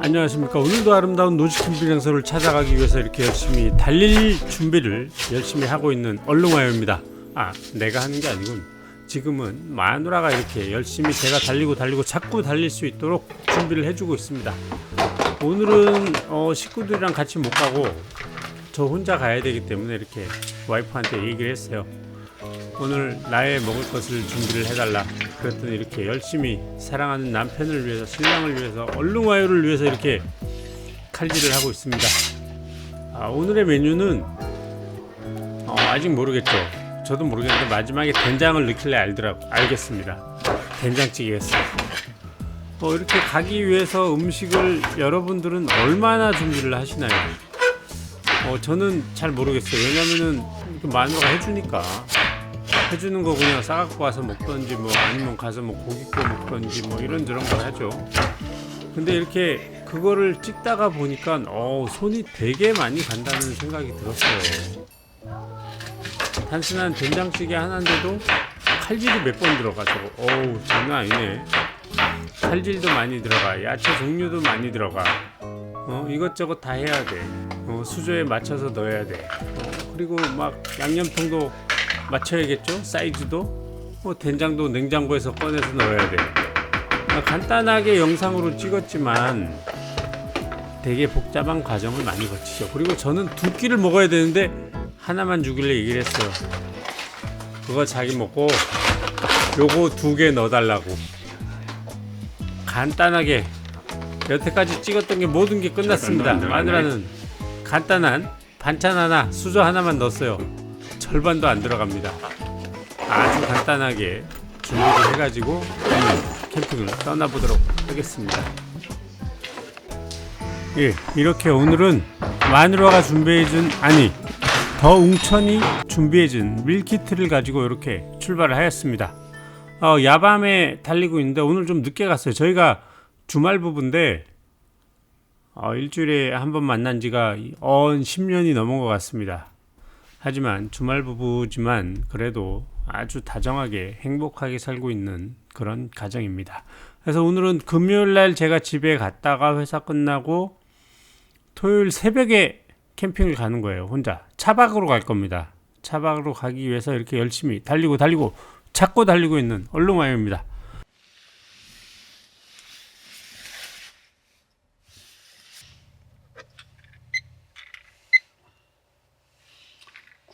안녕하십니까. 오늘도 아름다운 노지캠핑 장소를 찾아가기 위해서 이렇게 열심히 달릴 준비를 열심히 하고 있는 얼렁와요입니다. 아, 내가 하는 게 아니군. 지금은 마누라가 이렇게 열심히 제가 달리고 달리고 자꾸 달릴 수 있도록 준비를 해주고 있습니다. 오늘은 어, 식구들이랑 같이 못 가고 저 혼자 가야 되기 때문에 이렇게 와이프한테 얘기를 했어요. 오늘 나의 먹을 것을 준비를 해달라. 그랬더니 이렇게 열심히 사랑하는 남편을 위해서 신랑을 위해서 얼룩와요를 위해서 이렇게 칼질을 하고 있습니다. 아, 오늘의 메뉴는 어, 아직 모르겠죠. 저도 모르겠는데 마지막에 된장을 넣길래 알더라고. 알겠습니다. 된장찌개였어요. 어, 이렇게 가기 위해서 음식을 여러분들은 얼마나 준비를 하시나요? 어, 저는 잘 모르겠어요. 왜냐면은 이렇게 마누라가 해주니까 해주는 거 그냥 싸갖고 와서 먹던지 뭐 아니면 가서 뭐 고기 구워 먹던지 뭐 이런 저런 걸 하죠. 근데 이렇게 그거를 찍다가 보니까 어 손이 되게 많이 간다는 생각이 들었어요. 단순한 된장찌개 하나인데도 칼질이 몇 번 들어가 저거. 어우 장난 아니네. 칼질도 많이 들어가, 야채 종류도 많이 들어가. 어 이것저것 다 해야 돼. 어, 수조에 맞춰서 넣어야 돼. 어, 그리고 막 양념통도 맞춰야겠죠? 사이즈도 뭐 된장도 냉장고에서 꺼내서 넣어야 돼. 아, 간단하게 영상으로 찍었지만 되게 복잡한 과정을 많이 거치죠. 그리고 저는 두 끼를 먹어야 되는데 하나만 주길래 얘기를 했어요. 그거 자기 먹고 요거 두 개 넣어달라고. 간단하게 여태까지 찍었던 게 모든 게 끝났습니다. 마누라는 간단한 반찬 하나, 수저 하나만 넣었어요. 절반도 안 들어갑니다. 아주 간단하게 준비를 해가지고 오늘 캠핑을 떠나보도록 하겠습니다. 예, 이렇게 오늘은 마누라가 준비해준 아니 더 웅천이 준비해준 밀키트를 가지고 이렇게 출발을 하였습니다. 어, 야밤에 달리고 있는데 오늘 좀 늦게 갔어요. 저희가 주말 부부인데 어, 일주일에 한 번 만난 지가 언 10년이 넘은 것 같습니다. 하지만 주말 부부지만 그래도 아주 다정하게 행복하게 살고 있는 그런 가정입니다. 그래서 오늘은 금요일 날 제가 집에 갔다가 회사 끝나고 토요일 새벽에 캠핑을 가는 거예요. 혼자 차박으로 갈 겁니다. 차박으로 가기 위해서 이렇게 열심히 달리고 달리고 찾고 달리고 있는 얼룩마요입니다.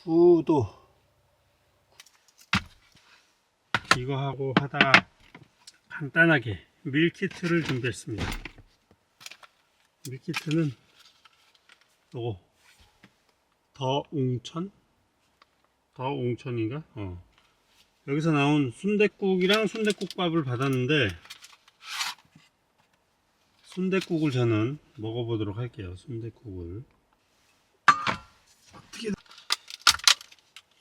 구도 이거 하고 하다가 간단하게 밀키트를 준비했습니다. 밀키트는 요거 더웅천 더웅천인가? 어. 여기서 나온 순댓국이랑 순댓국밥을 받았는데 순댓국을 저는 먹어보도록 할게요. 순댓국을 어떻게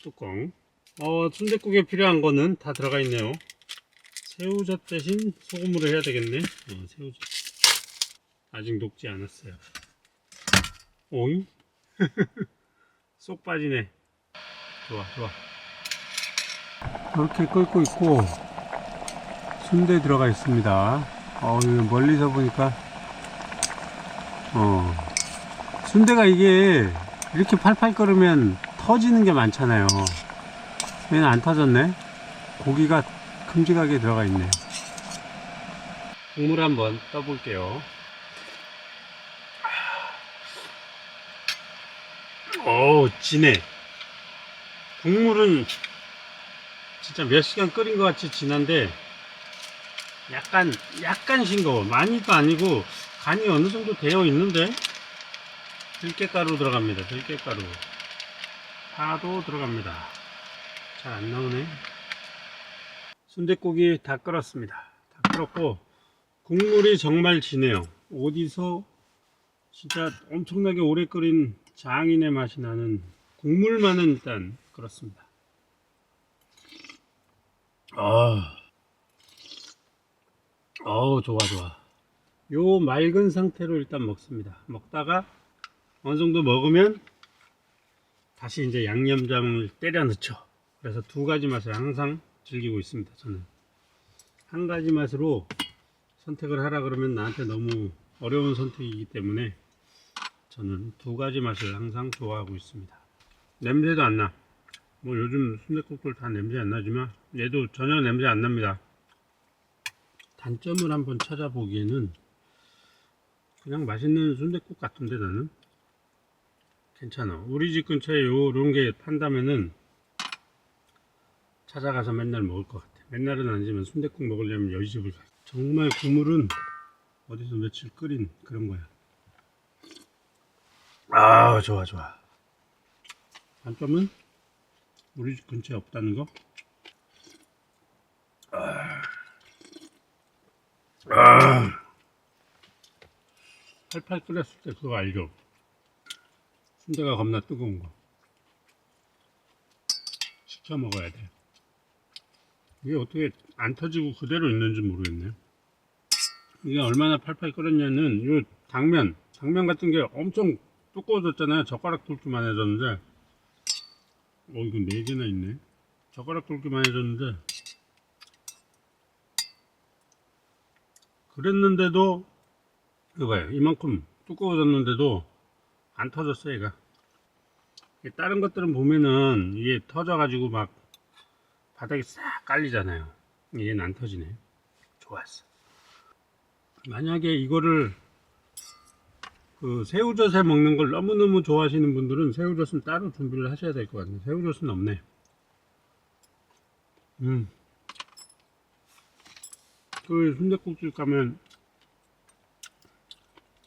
뚜껑 어 순댓국에 필요한 거는 다 들어가 있네요. 새우젓 대신 소금으로 해야 되겠네. 어, 새우젓 아직 녹지 않았어요. 오잉? 쏙 빠지네. 좋아, 좋아. 이렇게 끓고 있고, 순대 들어가 있습니다. 어, 멀리서 보니까, 어, 순대가 이게 이렇게 팔팔 끓으면 터지는 게 많잖아요. 얘는 안 터졌네. 고기가 큼직하게 들어가 있네. 국물 한번 떠볼게요. 어우 진해 국물은 진짜 몇 시간 끓인 것 같이 진한데 약간 약간 싱거워 많이도 아니고 간이 어느 정도 되어 있는데 들깨가루 들어갑니다 들깨가루 파도 들어갑니다 잘 안 나오네 순댓국이 다 끓었습니다 다 끓었고 국물이 정말 진해요 어디서 진짜 엄청나게 오래 끓인 장인의 맛이 나는 국물만은 일단 그렇습니다. 아, 어우 좋아 좋아. 요 맑은 상태로 일단 먹습니다. 먹다가 어느 정도 먹으면 다시 이제 양념장을 때려 넣죠. 그래서 두 가지 맛을 항상 즐기고 있습니다. 저는 한 가지 맛으로 선택을 하라 그러면 나한테 너무 어려운 선택이기 때문에 저는 두 가지 맛을 항상 좋아하고 있습니다. 냄새도 안 나. 뭐 요즘 순댓국들 다 냄새 안 나지만 얘도 전혀 냄새 안 납니다. 단점을 한번 찾아보기에는 그냥 맛있는 순댓국 같은데 나는 괜찮아. 우리 집 근처에 요런 게 판다면은 찾아가서 맨날 먹을 것 같아. 맨날은 아니지만 순댓국 먹으려면 여기 집을 가. 정말 국물은 어디서 며칠 끓인 그런 거야. 아 좋아 좋아. 단점은 우리 집 근처에 없다는 거. 아, 아. 팔팔 끓였을 때 그거 알죠? 순대가 겁나 뜨거운 거. 식혀 먹어야 돼. 이게 어떻게 안 터지고 그대로 있는지 모르겠네. 이게 얼마나 팔팔 끓였냐는 요 당면, 당면 같은 게 엄청 두꺼워졌잖아요. 젓가락 굵기만 해졌는데, 어 이거 네 개나 있네. 젓가락 굵기만 해졌는데, 그랬는데도 이거 봐요. 이만큼 두꺼워졌는데도 안 터졌어 얘가. 다른 것들은 보면은 이게 터져 가지고 막 바닥에 싹 깔리잖아요. 얘는 안 터지네. 좋았어. 만약에 이거를 그 새우젓에 먹는 걸 너무너무 좋아하시는 분들은 새우젓은 따로 준비를 하셔야 될 것 같네요. 새우젓은 없네. 음. 그 순댓국집 가면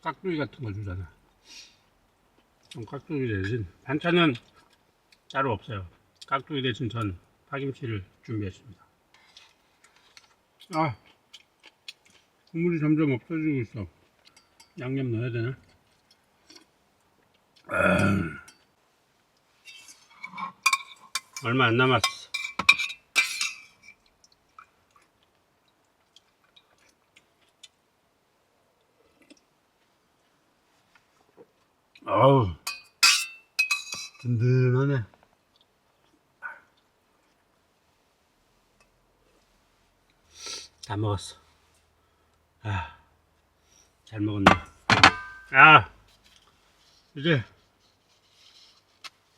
깍두기 같은 거 주잖아. 그럼 깍두기 대신 반찬은 따로 없어요. 깍두기 대신 전 파김치를 준비했습니다. 아, 국물이 점점 없어지고 있어. 양념 넣어야 되나? 아, 얼마 안 남았어. 아우, 든든하네. 다 먹었어. 아, 잘 먹었네. 아, 이제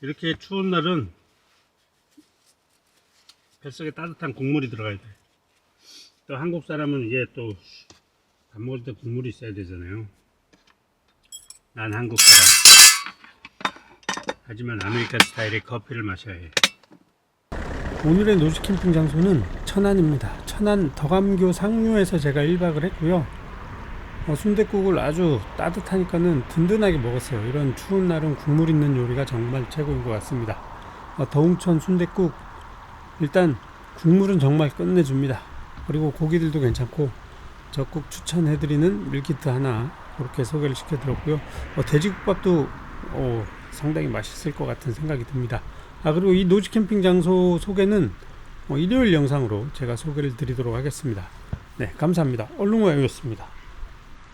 이렇게 추운 날은 뱃속에 따뜻한 국물이 들어가야 돼. 또 한국 사람은 이게 또 밥 먹을 때 국물이 있어야 되잖아요. 난 한국 사람. 하지만 아메리칸 스타일의 커피를 마셔야 해. 오늘의 노지 캠핑 장소는 천안입니다. 천안 덕암교 상류에서 제가 1박을 했고요. 어, 순댓국을 아주 따뜻하니까는 든든하게 먹었어요. 이런 추운 날은 국물 있는 요리가 정말 최고인 것 같습니다. 어, 더웅천 순댓국 일단 국물은 정말 끝내줍니다. 그리고 고기들도 괜찮고 적국 추천해드리는 밀키트 하나 그렇게 소개를 시켜드렸고요. 어, 돼지국밥도 어, 상당히 맛있을 것 같은 생각이 듭니다. 아 그리고 이 노지 캠핑 장소 소개는 어, 일요일 영상으로 제가 소개를 드리도록 하겠습니다. 네 감사합니다. 얼룩무였습니다.